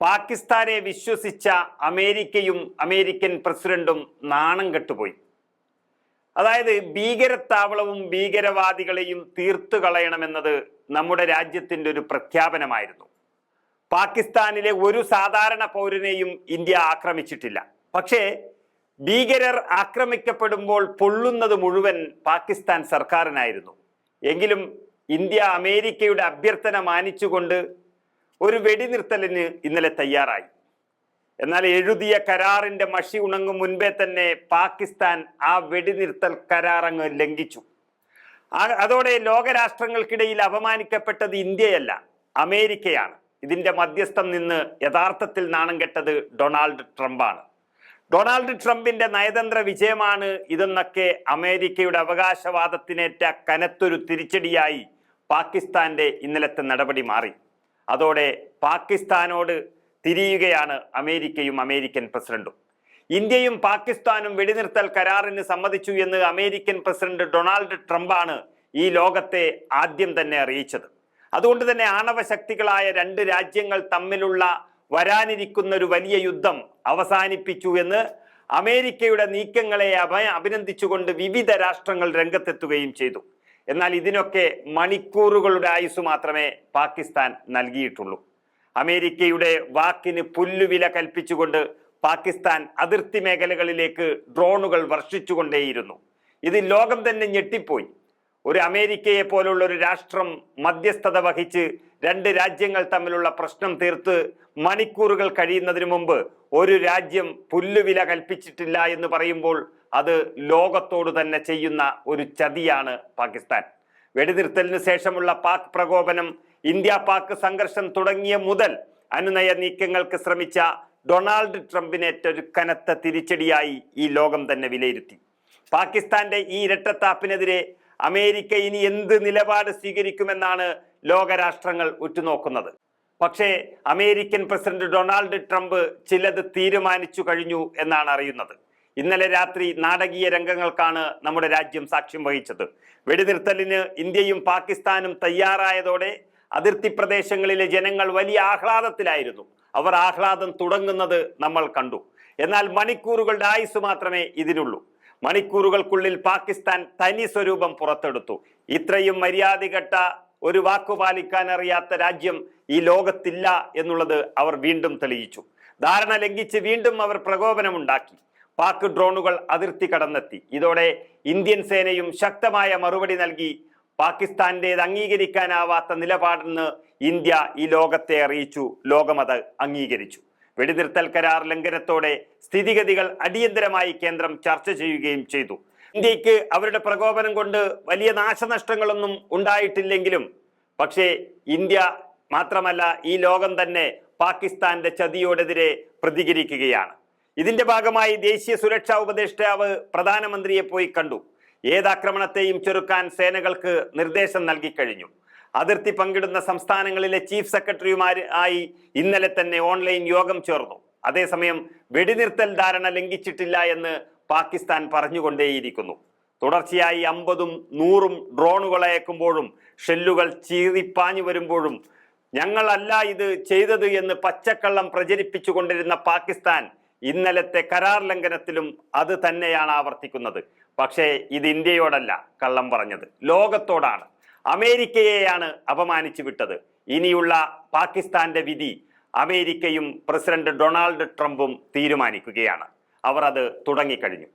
പാകിസ്ഥാനെ വിശ്വസിച്ച അമേരിക്കയും അമേരിക്കൻ പ്രസിഡന്റും നാണം കെട്ടുപോയി. അതായത് ഭീകരത്താവളവും ഭീകരവാദികളെയും തീർത്തു കളയണമെന്നത് നമ്മുടെ രാജ്യത്തിന്റെ ഒരു പ്രഖ്യാപനമായിരുന്നു. പാകിസ്ഥാനിലെ ഒരു സാധാരണ പൗരനെയും ഇന്ത്യ ആക്രമിച്ചിട്ടില്ല. പക്ഷേ ഭീകരർ ആക്രമിക്കപ്പെടുമ്പോൾ പൊള്ളുന്നത് മുഴുവൻ പാകിസ്ഥാൻ സർക്കാരിനായിരുന്നു. എങ്കിലും ഇന്ത്യ അമേരിക്കയുടെ അഭ്യർത്ഥന മാനിച്ചുകൊണ്ട് ഒരു വെടിനിർത്തലിന് ഇന്നലെ തയ്യാറായി. എന്നാൽ എഴുതിയ കരാറിന്റെ മഷി ഉണങ്ങും മുൻപേ തന്നെ പാകിസ്ഥാൻ ആ വെടിനിർത്തൽ കരാർ അങ്ങ് ലംഘിച്ചു. അതോടെ ലോകരാഷ്ട്രങ്ങൾക്കിടയിൽ അപമാനിക്കപ്പെട്ടത് ഇന്ത്യയല്ല അമേരിക്കയാണ്. ഇതിന്റെ മധ്യസ്ഥം നിന്ന് യഥാർത്ഥത്തിൽ നാണം കെട്ടത് ഡൊണാൾഡ് ട്രംപാണ്. ഡൊണാൾഡ് ട്രംപിന്റെ നയതന്ത്ര വിജയമാണ് ഇതെന്നൊക്കെ അമേരിക്കയുടെ അവകാശവാദത്തിനേറ്റ കനത്തൊരു തിരിച്ചടിയായി പാകിസ്ഥാന്റെ ഇന്നലത്തെ നടപടി മാറി. അതോടെ പാകിസ്ഥാനോട് തിരിയുകയാണ് അമേരിക്കയും അമേരിക്കൻ പ്രസിഡന്റും. ഇന്ത്യയും പാകിസ്ഥാനും വെടിനിർത്തൽ കരാറിന് സമ്മതിച്ചു എന്ന് അമേരിക്കൻ പ്രസിഡന്റ് ഡൊണാൾഡ് ട്രംപാണ് ഈ ലോകത്തെ ആദ്യം തന്നെ അറിയിച്ചത്. അതുകൊണ്ട് തന്നെ ആണവ ശക്തികളായ രണ്ട് രാജ്യങ്ങൾ തമ്മിലുള്ള വരാനിരിക്കുന്ന ഒരു വലിയ യുദ്ധം അവസാനിപ്പിച്ചു എന്ന് അമേരിക്കയുടെ നീക്കങ്ങളെ അഭ അഭിനന്ദിച്ചുകൊണ്ട് വിവിധ രാഷ്ട്രങ്ങൾ രംഗത്തെത്തുകയും ചെയ്തു. എന്നാൽ ഇതിനൊക്കെ മണിക്കൂറുകളുടെ ആയുസ് മാത്രമേ പാകിസ്ഥാൻ നൽകിയിട്ടുള്ളൂ. അമേരിക്കയുടെ വാക്കിന് പുല്ലുവില കൽപ്പിച്ചുകൊണ്ട് പാകിസ്ഥാൻ അതിർത്തി മേഖലകളിലേക്ക് ഡ്രോണുകൾ വർഷിച്ചുകൊണ്ടേയിരുന്നു. ഇത് ലോകം തന്നെ ഞെട്ടിപ്പോയി. ഒരു അമേരിക്കയെ പോലുള്ള ഒരു രാഷ്ട്രം മധ്യസ്ഥത വഹിച്ച് രണ്ട് രാജ്യങ്ങൾ തമ്മിലുള്ള പ്രശ്നം തീർത്ത് മണിക്കൂറുകൾ കഴിയുന്നതിന് മുമ്പ് ഒരു രാജ്യം പുല്ലുവില കൽപ്പിച്ചിട്ടില്ല എന്ന് പറയുമ്പോൾ അത് ലോകത്തോട് തന്നെ ചെയ്യുന്ന ഒരു ചതിയാണ് പാകിസ്ഥാൻ. വെടിനിർത്തലിന് ശേഷമുള്ള പാക് പ്രകോപനം ഇന്ത്യ പാക് സംഘർഷം തുടങ്ങിയ മുതൽ അനുനയ നീക്കങ്ങൾക്ക് ശ്രമിച്ച ഡൊണാൾഡ് ട്രംപിനേറ്റ ഒരു കനത്ത തിരിച്ചടിയായി ഈ ലോകം തന്നെ വിലയിരുത്തി. പാകിസ്ഥാന്റെ ഈ ഇരട്ടത്താപ്പിനെതിരെ അമേരിക്ക ഇനി എന്ത് നിലപാട് സ്വീകരിക്കുമെന്നാണ് ലോകരാഷ്ട്രങ്ങൾ ഉറ്റുനോക്കുന്നത്. പക്ഷേ അമേരിക്കൻ പ്രസിഡന്റ് ഡൊണാൾഡ് ട്രംപ് ചിലത് തീരുമാനിച്ചു കഴിഞ്ഞു എന്നാണ് അറിയുന്നത്. ഇന്നലെ രാത്രി നാടകീയ രംഗങ്ങൾക്കാണ് നമ്മുടെ രാജ്യം സാക്ഷ്യം വഹിച്ചത്. വെടിനിർത്തലിന് ഇന്ത്യയും പാകിസ്ഥാനും തയ്യാറായതോടെ അതിർത്തി പ്രദേശങ്ങളിലെ ജനങ്ങൾ വലിയ ആഹ്ലാദത്തിലായിരുന്നു. അവർ ആഹ്ലാദം തുടങ്ങുന്നത് നമ്മൾ കണ്ടു. എന്നാൽ മണിക്കൂറുകളുടെ ആയുസ് മാത്രമേ ഇതിനുള്ളൂ മണിക്കൂറുകൾക്കുള്ളിൽ പാകിസ്ഥാൻ തനി സ്വരൂപം പുറത്തെടുത്തു. ഇത്രയും മര്യാദകെട്ട ഒരു വാക്കു പാലിക്കാൻ അറിയാത്ത രാജ്യം ഈ ലോകത്തില്ല എന്നുള്ളത് അവർ വീണ്ടും തെളിയിച്ചു. ധാരണ ലംഘിച്ച് വീണ്ടും അവർ പ്രകോപനമുണ്ടാക്കി. പാക് ഡ്രോണുകൾ അതിർത്തി കടന്നെത്തി. ഇതോടെ ഇന്ത്യൻ സേനയും ശക്തമായ മറുപടി നൽകി. പാകിസ്ഥാന്റേത് അംഗീകരിക്കാനാവാത്ത നിലപാടെന്ന് ഇന്ത്യ ഈ ലോകത്തെ അറിയിച്ചു. ലോകമത് അംഗീകരിച്ചു. വെടിനിർത്തൽ കരാർ ലംഘനത്തോടെ സ്ഥിതിഗതികൾ അടിയന്തരമായി കേന്ദ്രം ചർച്ച ചെയ്യുകയും ചെയ്തു. ഇന്ത്യയ്ക്ക് അവരുടെ പ്രകോപനം കൊണ്ട് വലിയ നാശനഷ്ടങ്ങളൊന്നും ഉണ്ടായിട്ടില്ലെങ്കിലും പക്ഷേ ഇന്ത്യ മാത്രമല്ല ഈ ലോകം തന്നെ പാകിസ്ഥാന്റെ ചതിയോടെതിരെ പ്രതികരിക്കുകയാണ്. ഇതിന്റെ ഭാഗമായി ദേശീയ സുരക്ഷാ ഉപദേഷ്ടാവ് പ്രധാനമന്ത്രിയെ പോയി കണ്ടു. ഏതാക്രമണത്തെയും ചെറുക്കാൻ സേനകൾക്ക് നിർദ്ദേശം നൽകിക്കഴിഞ്ഞു. അതിർത്തി പങ്കിടുന്ന സംസ്ഥാനങ്ങളിലെ ചീഫ് സെക്രട്ടറിമാർ ആയി ഇന്നലെ തന്നെ ഓൺലൈൻ യോഗം ചേർന്നു. അതേസമയം വെടിനിർത്തൽ ധാരണ ലംഘിച്ചിട്ടില്ല എന്ന് പാകിസ്ഥാൻ പറഞ്ഞുകൊണ്ടേയിരിക്കുന്നു. തുടർച്ചയായി അമ്പതും നൂറും ഡ്രോണുകൾ അയക്കുമ്പോഴും ഷെല്ലുകൾ ചീറിപ്പാഞ്ഞു വരുമ്പോഴും ഞങ്ങളല്ല ഇത് ചെയ്തത് എന്ന് പച്ചക്കള്ളം പ്രചരിപ്പിച്ചുകൊണ്ടിരുന്ന പാകിസ്ഥാൻ ഇന്നലത്തെ കരാർ ലംഘനത്തിലും അത് തന്നെയാണ് ആവർത്തിക്കുന്നത്. പക്ഷേ ഇത് ഇന്ത്യയോടല്ല കള്ളം പറഞ്ഞത്. ലോകത്തോടാണ്. അമേരിക്കയെയാണ് അപമാനിച്ചു വിട്ടത്. ഇനിയുള്ള പാകിസ്ഥാന്റെ വിധി അമേരിക്കയും പ്രസിഡന്റ് ഡൊണാൾഡ് ട്രംപും തീരുമാനിക്കുകയാണ്. അവർ അത് തുടങ്ങിക്കഴിഞ്ഞു.